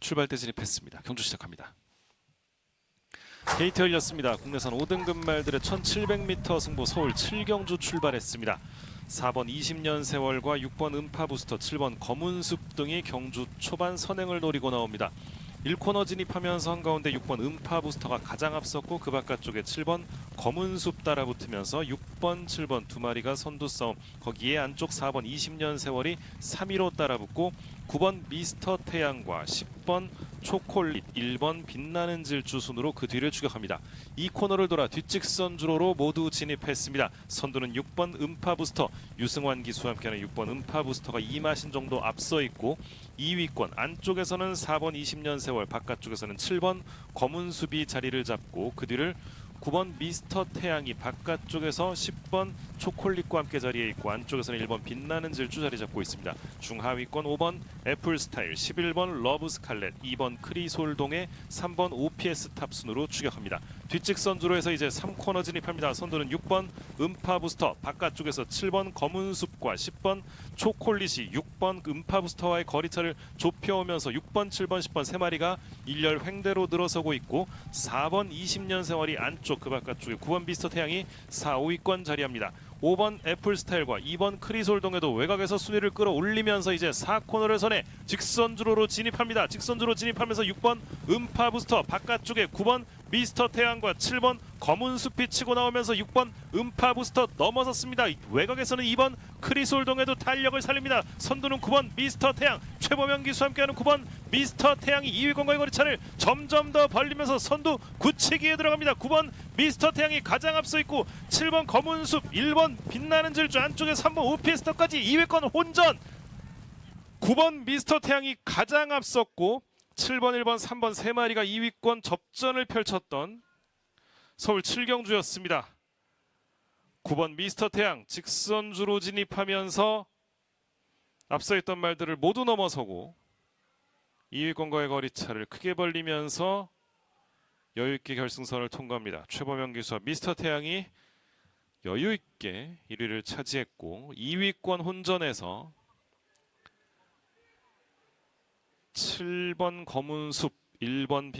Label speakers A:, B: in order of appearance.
A: 출발대 진입했습니다. 경주 시작합니다. 게이트 열렸습니다. 국내선 5등급 말들의 1700m 승부 서울 7경주 출발했습니다. 4번 20년 세월과 6번 음파 부스터, 7번 검은숲 등이 경주 초반 선행을 노리고 나옵니다. 1코너 진입하면서 한가운데 6번 음파 부스터가 가장 앞섰고 그 바깥쪽에 7번 검은숲 따라붙으면서 6번, 7번 두 마리가 선두 싸움. 거기에 안쪽 4번 20년 세월이 3위로 따라붙고 9번 미스터 태양과 10번 초콜릿, 1번 빛나는 질주 순으로 그 뒤를 추격합니다. 이 코너를 돌아 뒷직선 주로로 모두 진입했습니다. 선두는 6번 음파 부스터, 유승환 기수와 함께하는 6번 음파 부스터가 2마신 정도 앞서 있고 2위권 안쪽에서는 4번 20년 세월, 바깥쪽에서는 7번 검은 숲이 자리를 잡고 그 뒤를 9번 미스터 태양이 바깥쪽에서 10번 초콜릿과 함께 자리에 있고 안쪽에서는 1번 빛나는 질주 자리 잡고 있습니다. 중하위권 5번 애플 스타일, 11번 러브 스칼렛, 2번 크리솔동의 3번 OPS 탑 순으로 추격합니다. 뒷직선 주로에서 이제 3코너 진입합니다. 선두는 6번 음파 부스터, 바깥쪽에서 7번 검은 숲과 10번 초콜릿이 6번 음파 부스터와의 거리차를 좁혀오면서 6번, 7번, 10번 세 마리가 일렬 횡대로 늘어서고 있고 4번 20년 세월이 안쪽 그 바깥쪽에 9번 미스터 태양이 4, 5위권 자리합니다. 5번 애플 스타일과 2번 크리솔동에도 외곽에서 순위를 끌어올리면서 이제 4코너를 선해 직선주로로 진입합니다. 직선주로 진입하면서 6번 음파 부스터 바깥쪽에 9번 미스터 태양과 7번 검은 숲이 치고 나오면서 6번 음파 부스터 넘어섰습니다. 외곽에서는 2번 크리솔동에도 탄력을 살립니다. 선두는 9번 미스터 태양 최범영 기수와 함께하는 9번 미스터 태양이 2위권과의 거리차를 점점 더 벌리면서 선두 굳히기에 들어갑니다. 9번 미스터 태양이 가장 앞서 있고 7번 검은 숲 1번 빛나는 질주 안쪽에 3번 오피에스터까지 2위권 혼전 9번 미스터 태양이 가장 앞섰고 7번, 1번, 3번 세 마리가 2위권 접전을 펼쳤던 서울 7경주였습니다. 9번 미스터 태양 직선주로 진입하면서 앞서 있던 말들을 모두 넘어서고 2위권과의 거리차를 크게 벌리면서 여유 있게 결승선을 통과합니다. 최범영 기수와 미스터 태양이 여유 있게 1위를 차지했고 2위권 혼전에서 7번 검은 숲, 1번 빛